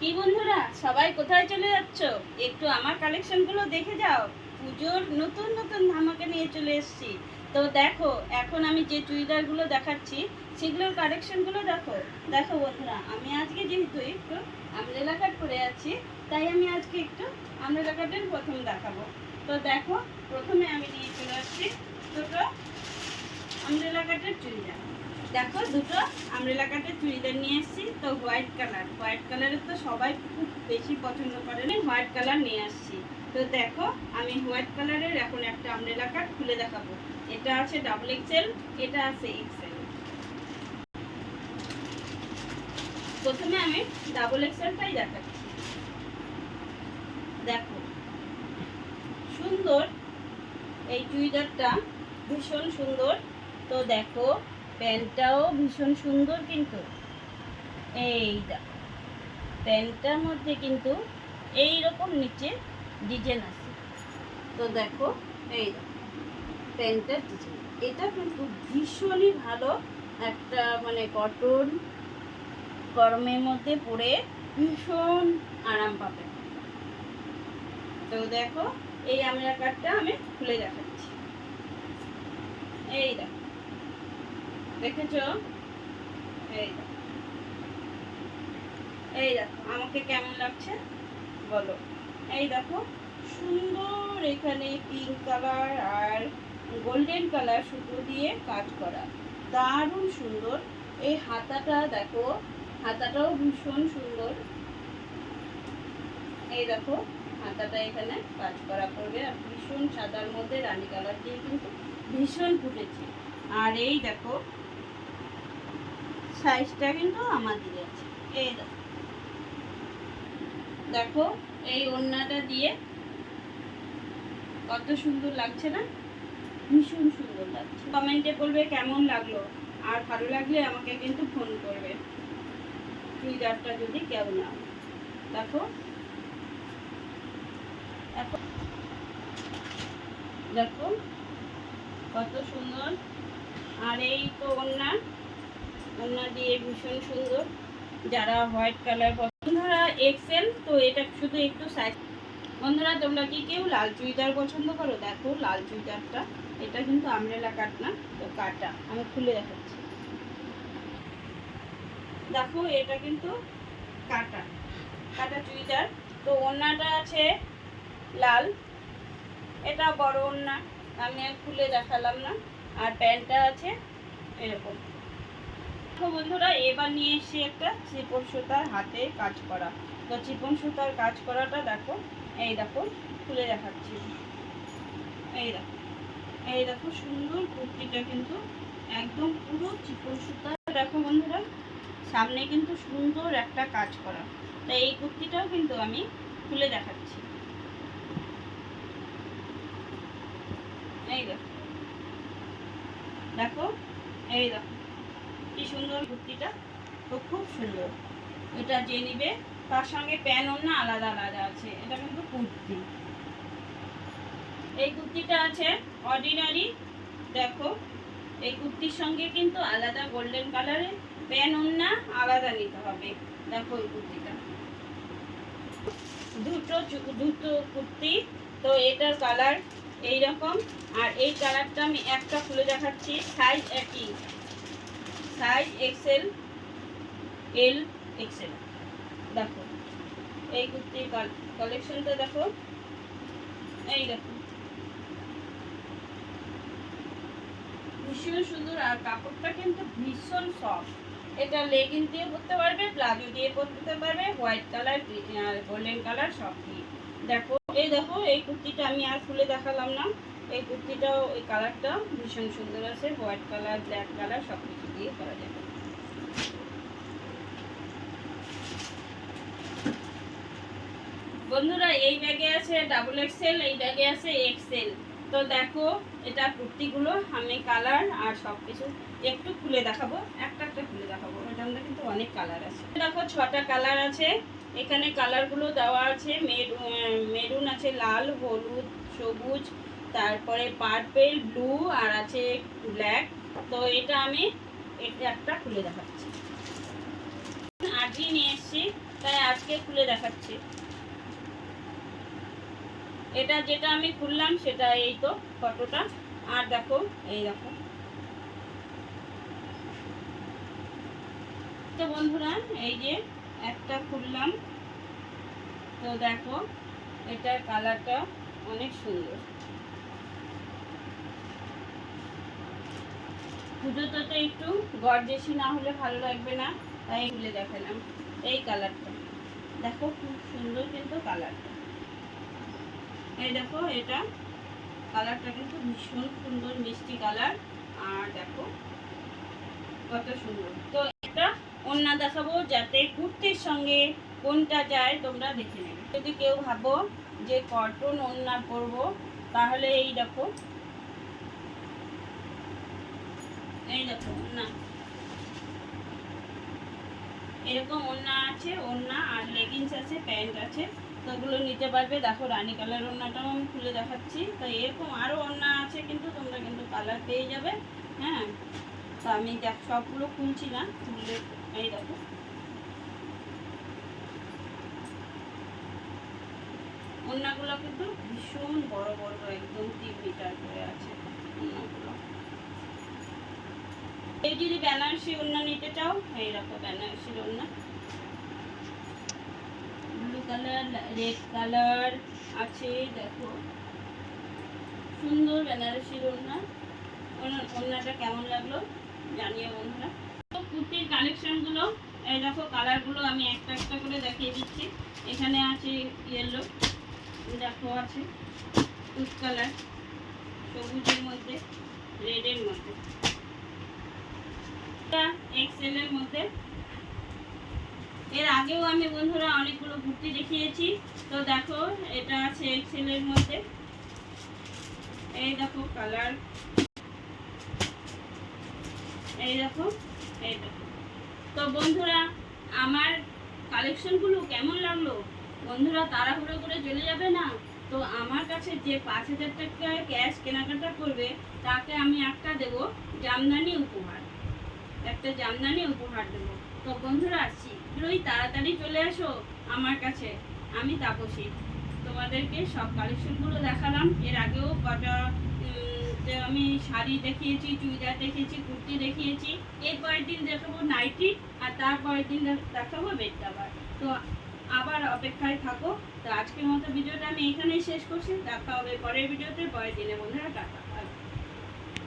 কি বন্ধুরা, সবাই কোথায় চলে যাচ্ছ? একটু আমার কালেকশনগুলো দেখে যাও। পুজোর নতুন নতুন ধামাকা নিয়ে চলে এসেছি। তো দেখো, এখন আমি যে চুড়িদারগুলো দেখাচ্ছি, সেগুলোর কালেকশনগুলো দেখো। দেখো বন্ধুরা, আমি আজকে যেহেতু একটু আমরেলা কাট পরে আছি, তাই আমি আজকে একটু আমরেলা কাটের প্রথম দেখাবো। তো দেখো, প্রথমে আমি নিয়ে চলে আসছি দুটো আমরেলা কাটের চুড়িদার। দেখো, দুটো আমরেলা কাটের চুড়িদার নিয়ে এসেছি, তো হোয়াইট কালার হোয়াইট কালারের তো সবাই খুব বেশি পছন্দ করে হোয়াইট কালার নিয়ে আসছি। তো দেখো, আমি হোয়াইট কালারের এখন একটা আমরেলা কাট খুলে দেখাবো। এটা আছে ডাবল এক্সেল এটা আছে এক্সেল প্রথমে আমি ডাবল এক্সেলটাই দেখাচ্ছি। দেখো, সুন্দর এই চুড়িদারটা ভীষণ সুন্দর। তো দেখো প্যান্টটাও ভীষণ সুন্দর কিন্তু। এই প্যান্টটার মধ্যে কিন্তু এই রকম নিচে ডিজাইন আছে। তো দেখো, এই প্যান্টটার ডিজাইন। এটা কিন্তু ভীষণই ভালো একটা মানে কটন গরমের মধ্যে পরে ভীষণ আরাম পাবে। তো দেখো, এই আমরা কাঠটা আমি খুলে দেখাচ্ছি। এই দেখো দেখেছ? আমাকে কেমন লাগছে? বলো। এই দেখো, সুন্দর এখানে পিঙ্ক কালার আর গোল্ডেন কালার সুতো দিয়ে কাজ করা। দারুণ সুন্দর। এই হাতাটা দেখো, হাতাটাও ভীষণ সুন্দর। এই দেখো, হাতাটা এখানে কাজ করা করবে। আর ভীষণ সাদার মধ্যে রানী কালার দিয়ে কিন্তু ভীষণ ফুটেছে। আর এই দেখো সাইজটা কিন্তু আমাদের আছে। এই দেখো। এই ওড়নাটা দিয়ে কত সুন্দর লাগছে না? ভীষণ সুন্দর লাগছে। কমেন্টে বলবে কেমন লাগল। আর ভালো লাগলে আমাকে কিন্তু ফোন করবে। চুড়িদারটা যদি কেউ না দেখো। দেখো। কত সুন্দর। আর এই তো ওড়না। ওড়না দিয়ে ভীষণ সুন্দর। যারা হোয়াইট কালার বন্ধুরা এক্সেল তো এটা শুধু একটু সাইজ বন্ধুরা, তোমরা কি কেউ লাল চুড়িদার পছন্দ করো? দেখো, লাল চুড়িদারটা। এটা কিন্তু আমরেলা কাট না, তো কাটা আমি খুলে দেখাচ্ছি। দেখো, এটা কিন্তু কাটা কাটা চুড়িদার। তো ওড়নাটা আছে লাল। এটা বড় ওড়না, আমি খুলে দেখালাম না। আর প্যান্টটা আছে এরকম। দেখো বন্ধুরা, এবার নিয়ে এসে একটা চিপন সুতার হাতে কাজ করা। তো চিপন সুতার কাজ করাটা দেখো, এই দেখো, খুলে দেখাচ্ছি। এই দেখো এই দেখো সুন্দর কুর্তিটা কিন্তু, একদম পুরো চিকন সুতা। দেখো বন্ধুরা, সামনে কিন্তু সুন্দর একটা কাজ করা। তাই এই কুর্তিটাও কিন্তু আমি খুলে দেখাচ্ছি। এই দেখো দেখো, এই দেখো। কি সুন্দর কুর্তিটা? তো খুব সুন্দর। এটা যে নিবে, তার সঙ্গে প্যান অন্য আলাদা আলাদা আছে। এটা কিন্তু কুর্তি। এই কুর্তিটা আছে অর্ডিনারি দেখো। এই কুর্তির সঙ্গে কিন্তু আলাদা গোল্ডেন কালারের প্যান অন্য আলাদা নিতে হবে। দেখো এই কুর্তিটা। দুটো দুটো কুর্তি। তো এটার কালার এই রকম আর এই কালারটা আমি একটা খুলে দেখাচ্ছি সাইজ একই। Size XL, L, XL. দেখো, এই কুর্তির কালেকশনটা দেখো। এই দেখো। ভীষণ সুন্দর, আর কাপড়টা কিন্তু ভীষণ সফট এটা লেগিং দিয়ে পরতে পারবে, প্লাজো দিয়ে পরতে পারবে হোয়াইট কালার গোল্ডেন কালার সব দিয়ে। দেখো, এই দেখো, এই কুর্তিটা আমি আর খুলে দেখালাম না। এই কুর্তিটাও, এই কালারটা ভীষণ সুন্দর আছে হোয়াইট কালার ব্ল্যাক কালার সব কিছু। দিয়ে করা যাবে। বন্ধুরা, এই ব্যাগে আছে ডাবল এক্সেল এই ব্যাগে আছে এক্সেল তো দেখো, এটা কুর্তিগুলো, আমি কালার আর সব কিছু একটু খুলে দেখাবো, একটা একটা খুলে দেখাবো। মধ্যে কিন্তু অনেক কালার আছে। দেখো, ছটা কালার আছে। এখানে কালারগুলো দেওয়া আছে। মেরুন আছে লাল, হলুদ, সবুজ, তারপরে পার্পেল ব্লু আর আছে ব্ল্যাক তো এটা আমি খুলে দেখাচ্ছি। আজই নিয়ে এসেছি, তাই আজকে খুলে দেখাচ্ছি। এটা যেটা আমি খুললাম, সেটা এই তো ফটোটা। আর দেখো, এই দেখো। তো বন্ধুরা, এই যে একটা খুললাম। তো দেখো, এটার কালারটা অনেক সুন্দর। পুজোতে তো একটু গর্জেসি না হলে ভালো লাগবে না, তাই খুলে দেখালাম এই কালারটা। দেখো খুব সুন্দর কিন্তু কালারটা। এই দেখো এটা, কালারটা কিন্তু ভীষণ সুন্দর, মিষ্টি কালার। আর দেখো কত সুন্দর। তো একটা ওন্না দেখাবো যাতে কুর্তির সঙ্গে কোনটা যায় তোমরা দেখে নেবে। যদি কেউ ভাবো যে কটন ওন্না পরবো, তাহলে এই দেখো এই দেখো ওন্না এরকম ওন্না আছে ওন্না আর লেগিংস আছে প্যান্ট আছে। তো ওগুলো নিতে পারবে। দেখো, রানী কালার ওন্নাটাও আমি খুলে দেখাচ্ছি। তো এরকম আরও ওন্না আছে কিন্তু, তোমরা কিন্তু কালার পেয়ে যাবে। হ্যাঁ? তো আমি দেখ, সবগুলো খুলছি না, খুললে এই দেখো। ওন্নাগুলো কিন্তু ভীষণ বড় বড়, একদম তিন মিটার করে আছে ওন্নাগুলো এই যদি বেনারসি ওন্না নিতে চাও, এই দেখো বেনারসির ওন্না ব্লু কালার, রেড কালার আছে, দেখো। সুন্দর বেনারসির ওন্না ওনা- ওন্নাটা কেমন লাগল জানিয়ে বন্ধুরা। তো কুর্তির কালেকশনগুলো, এই দেখো কালারগুলো আমি একটা একটা করে দেখিয়ে দিচ্ছি। এখানে আছে ইয়েলো দেখো আছে। ফুড কালার সবুজের মধ্যে রেডের মধ্যে। এক্সেল এর মধ্যে। এর আগেও আমি বন্ধুরা অনেকগুলো কুর্তি দেখিয়েছি। তো দেখো, এটা আছে এক্সেল এর মধ্যে। এই দেখো কালার। এই দেখো এই দেখো। তো বন্ধুরা, আমার কালেকশনগুলো কেমন লাগল? বন্ধুরা, তাড়াহুড়ো করে চলে যাবে না? তো আমার কাছে যে পাঁচ হাজার টাকা ক্যাশ কেনাকাটা করবে, তাকে আমি একটা দেব জামদানি উপহার। একটা জামদানি উপহার দেব। তো বন্ধুরা, শীঘ্রই তাড়াতাড়ি চলে আসো আমার কাছে। আমি তাপসী। তোমাদেরকে সব কালেকশনগুলো দেখালাম। এর আগেও কটা আমি শাড়ি দেখিয়েছি, চুড়িদার দেখিয়েছি, কুর্তি দেখিয়েছি। এর এরপরের দিন দেখাবো নাইটি আর তারপরের দিন দেখাবো বেড কাভার। তো আবার অপেক্ষায় থাকো। তো আজকের মতো ভিডিওটা আমি এখানেই শেষ করছি। দেখা হবে পরের ভিডিওতে। পরের দিনে বন্ধুরা টাকা